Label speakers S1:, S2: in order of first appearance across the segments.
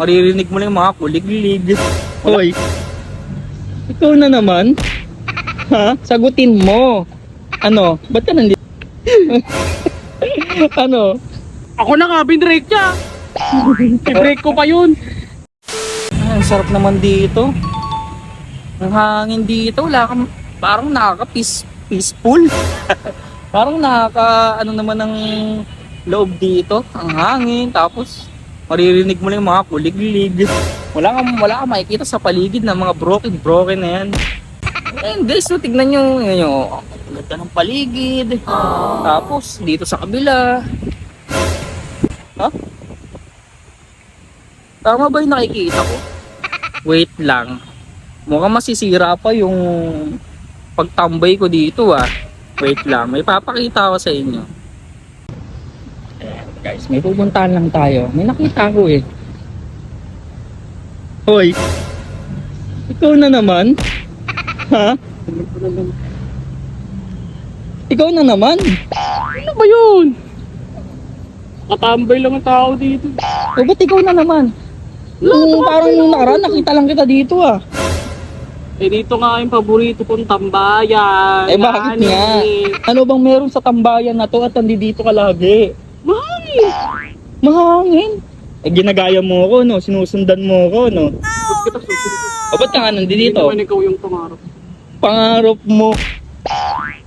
S1: Maririnig mo lang yung mga kulig-lig. Hoy. Ikaw na naman? Ha? Sagutin mo. Ano? Ba't ka nandito? ano?
S2: Ako na nga, binrake niya. I-break ko pa yun.
S1: Ah, ang sarap naman dito. Ang hangin dito, wala kang, parang nakaka-peace, peaceful. parang nakaka, ano naman ng loob dito. Ang hangin, tapos maririnig mo lang yung mga kulig-lig. Wala kang, wala kang makikita sa paligid ng mga broken, broken na yan. And guys, so, tignan nyo, yun nyo, ang ganda ng paligid. Tapos, dito sa kabila. Ha? Tama ba yung nakikita ko? Wait lang. Mukhang masisira pa yung pagtambay ko dito ah. Wait lang, may papakita ko sa inyo. Guys, may pupuntahan lang tayo. May nakita ko eh. Hoy! Ikaw na naman? Ha? Ikaw na naman?
S2: Ano ba yun? Katambay lang ang tao dito.
S1: O ba't ikaw na naman? Nung parang nung nakaraan, nakita lang kita dito ah.
S2: Eh dito nga yung paborito kong tambayan.
S1: Eh bakit nga? Ano bang meron sa tambayan na to at nandito ka lagi?
S2: Mahangin.
S1: Eh ginagaya mo ako no, sinusundan mo ako no.
S2: Ba't kita susunod?
S1: O ba't ka nga
S2: Hindi
S1: nandito?
S2: naman ikaw yung tumarap.
S1: Pangarap mo.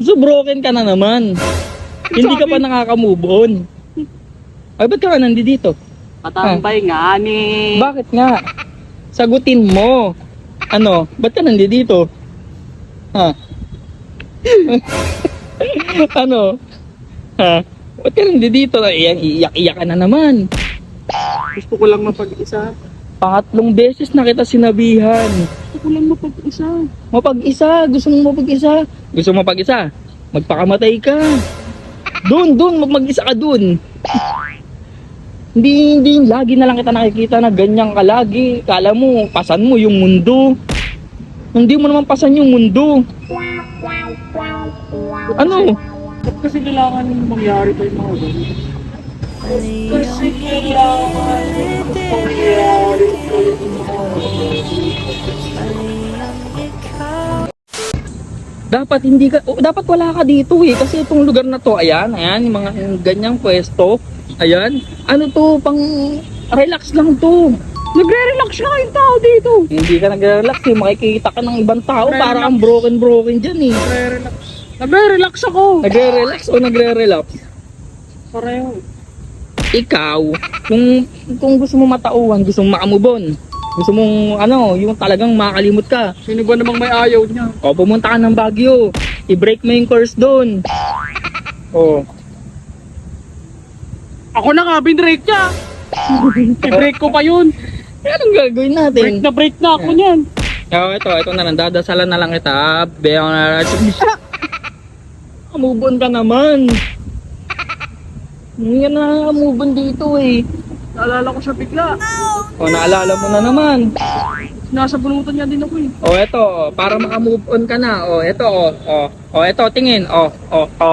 S1: So broken ka na naman. Hindi ka pa nakaka-move on. Ay ba't ka nga nandito?
S2: Katambay nga ni.
S1: Bakit nga? Sagutin mo. Ano? Ba't ka nandito? Ha? ano? Ha? Ba't ka nandito? Iyan, iiyak-iyak ka na naman.
S2: Gusto ko lang mapag-isa.
S1: Pangatlong beses na kita sinabihan.
S2: Gusto ko lang mapag-isa.
S1: Mapag-isa. Gusto mo mapag-isa? Gusto mo mapag-isa? Magpakamatay ka. Doon, doon. Mag- mag-isa ka doon. Hindi, hindi. Lagi na lang kita nakikita na ganyan ka lagi. Kala mo, pasan mo yung mundo. Hindi mo naman pasan yung mundo. Ano?
S2: Ba't kasi kailangan mangyari pa yung mga ganyan? Kasi kailangan mangyari pa yung mga
S1: Dapat hindi ka, oh, dapat wala ka dito eh. Kasi itong lugar na to, ayan, ayan, yung mga yung ganyang pwesto. Ayan. Ano to, pang relax lang to.
S2: Nagre-relax na yung tao dito.
S1: Hindi ka nagre-relax eh. Makikita ka ng ibang tao. Para kang broken-broken dyan eh.
S2: Nagre-relax. Nagre-relax ako.
S1: Nagre-relax o nagre-relax?
S2: Pareho.
S1: Ikaw, kung kung gusto mo matauhan, gusto mo makamubon, gusto mong ano, yung talagang makakalimot ka,
S2: Sino ba namang may ayaw niya?
S1: o pumunta ka ng Baguio, i-break mo yung course doon. Oh,
S2: Ako na nga, binrake niya. I-break ko pa yun.
S1: anong gagawin natin?
S2: Break na break na ako niyan.
S1: Oh, ito, ito na lang, dadasalan na lang kita. Beyang na Move on ka naman. Hindi ka na move on dito eh.
S2: Naalala ko siya bigla.
S1: O, naalala mo na naman.
S2: Nasa bunutan niya din ako eh.
S1: O, eto, oh, para makamove on ka na. O, eto, o, o, o, eto, tingin. O, o, o,